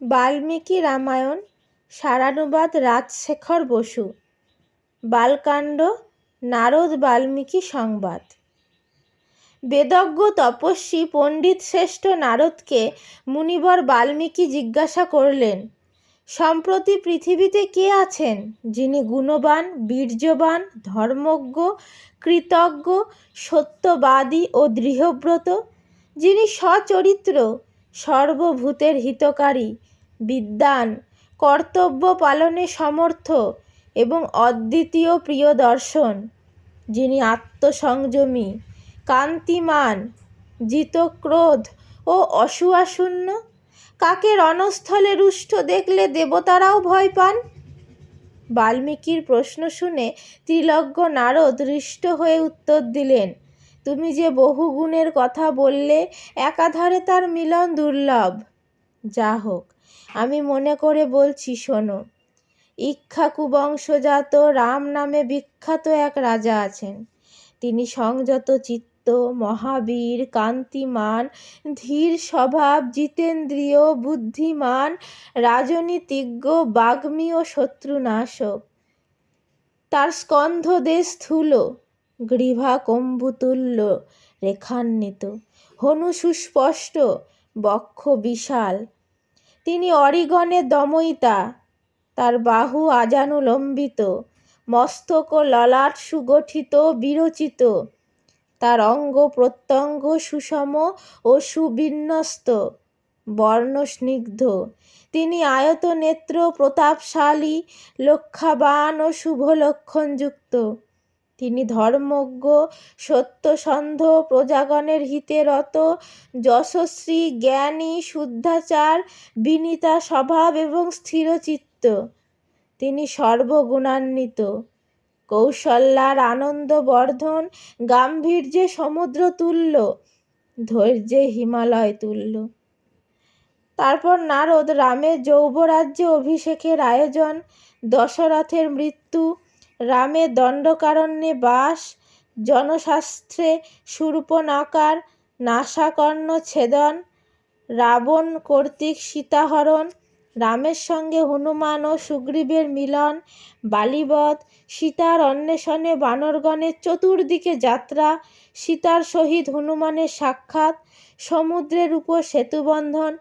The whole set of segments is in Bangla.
বাল্মীকি রামায়ণ সারানুবাদ রাজশেখর বসু, বালকাণ্ড, নারদ বাল্মীকি সংবাদ। বেদজ্ঞ তপস্বী পণ্ডিত শ্রেষ্ঠ নারদকে মুনিবর বাল্মীকি জিজ্ঞাসা করলেন, সম্প্রতি পৃথিবীতে কে আছেন যিনি গুণবান, বীর্যবান, ধর্মজ্ঞ, কৃতজ্ঞ, সত্যবাদী ও দৃঢ়ব্রত, যিনি সচরিত্র সর্বভূতের হিতকারী, বিদ্বান, কর্তব্য পালনে সমর্থ এবং অদ্বিতীয় প্রিয় দর্শন। যিনি আত্মসংযমী, কান্তিমান, জিতক্রোধ ও অসূয়াশূন্য কাকে রণস্থলে রুষ্ট দেখলে দেবতারাও ভয় পান? বাল্মীকির প্রশ্ন শুনে ত্রিলজ্ঞ নারদ হৃষ্ট হয়ে উত্তর দিলেন তুমি যে বহু গুণের কথা বললে, একাধারে তার মিলন দুর্লভ। যা হোক আমি মনে করে বলছি, শোনো ইক্ষাকু বংশজাত রাম নামে বিখ্যাত এক রাজা আছেন। তিনি সংযত চিত্ত, মহাবীর, কান্তিমান, ধীর স্বভাব, জিতেন্দ্রীয় বুদ্ধিমান, রাজনীতিজ্ঞ, বাগ্মী ও শত্রুনাশক। তার স্কন্ধদেশ স্থূল গ্রীভা কম্বুতুল্য রেখান্বিত। হনু সুস্পষ্ট, বক্ষ বিশাল। তিনি অরিগণের দময়িতা, তার বাহু আজানুলম্বিত, মস্তক ললাট সুগঠিত বিরচিত। তার অঙ্গ প্রত্যঙ্গ সুষম ও সুবিন্যস্ত বর্ণস্নিগ্ধ তিনি আয়ত নেত্র প্রতাপশালী লক্ষাবান ও শুভ লক্ষণযুক্ত তিনি ধর্মজ্ঞ, সত্যসন্ধ, প্রজাগণের হিতে রত, যশস্বী, জ্ঞানী, শুদ্ধাচার, বিনীতা স্বভাব এবং স্থিরচিত্ত। তিনি সর্বগুণান্বিত। কৌশল্যার আনন্দবর্ধন, গাম্ভীর্যে সমুদ্র তুল্য, ধৈর্যে হিমালয় তুল্য। তারপর নারদ রামের যৌবরাজ্যে অভিষেকের আয়োজন, দশরথের মৃত্যু রামের দণ্ডকারণ্যে বাস, জনশাস্ত্রে শূর্পণখার নাসাকর্ণ ছেদন, রাবণ কর্তৃক সীতাহরণ, রামের সঙ্গে হনুমান ও সুগ্রীবের মিলন, বালিবধ, সীতার অন্বেষণে বানরগণের চতুর্দিকে যাত্রা, সীতার সহিত হনুমানের সাক্ষাৎ, সমুদ্রের উপর সেতুবন্ধন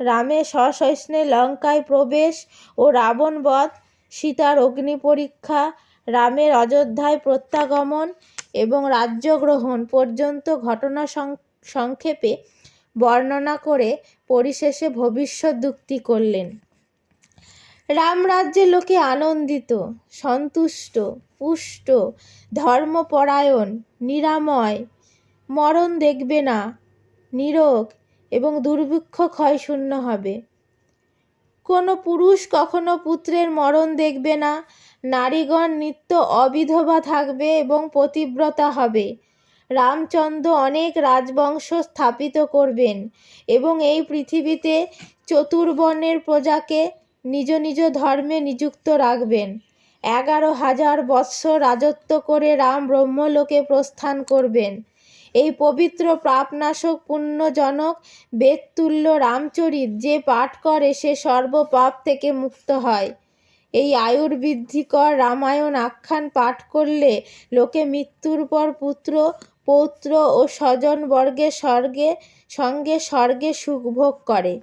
রামের সসৈন্যে লঙ্কায় প্রবেশ ও রাবণবধ, সীতার অগ্নি পরীক্ষা রামের অযোধ্যায় প্রত্যাগমন এবং রাজ্যগ্রহণ পর্যন্ত ঘটনা সংক্ষেপে বর্ণনা করে পরিশেষে ভবিষ্যৎ ভবিষ্যদ্যুক্তি করলেন। রামরাজ্যে লোকে আনন্দিত, সন্তুষ্ট, পুষ্ট, ধর্মপরায়ণ, নিরাময়, মরণ দেখবে না, নিরোগ এবং দুর্ভিক্ষ ক্ষয়শূন্য হবে। পুরুষ কখনো পুত্রের মরণ দেখবে না। নারীগণ নিত্য অবিধবা থাকবে এবং পতিব্রতা হবে। রামচন্দ্র অনেক রাজবংশ স্থাপিত করবেন এবং এই পৃথিবীতে চতুর্বর্ণের প্রজাকে নিজ নিজ ধর্মে নিযুক্ত রাখবেন। এগারো হাজার বৎসর রাজত্ব করে রাম ব্রহ্মলোকে প্রস্থান করবেন। এই পবিত্র পাপনাশক পুণ্যজনক বেদতুল্য রামচরিত যে পাঠ করে, সে সর্বপাপ থেকে মুক্ত হয়। এই আয়ুর্বৃদ্ধিকর রামায়ণ আখ্যান পাঠ করলে লোকে মৃত্যুর পর পুত্র, পৌত্র ও স্বজনবর্গের স্বর্গে, সঙ্গে স্বর্গে সুখভোগ করে।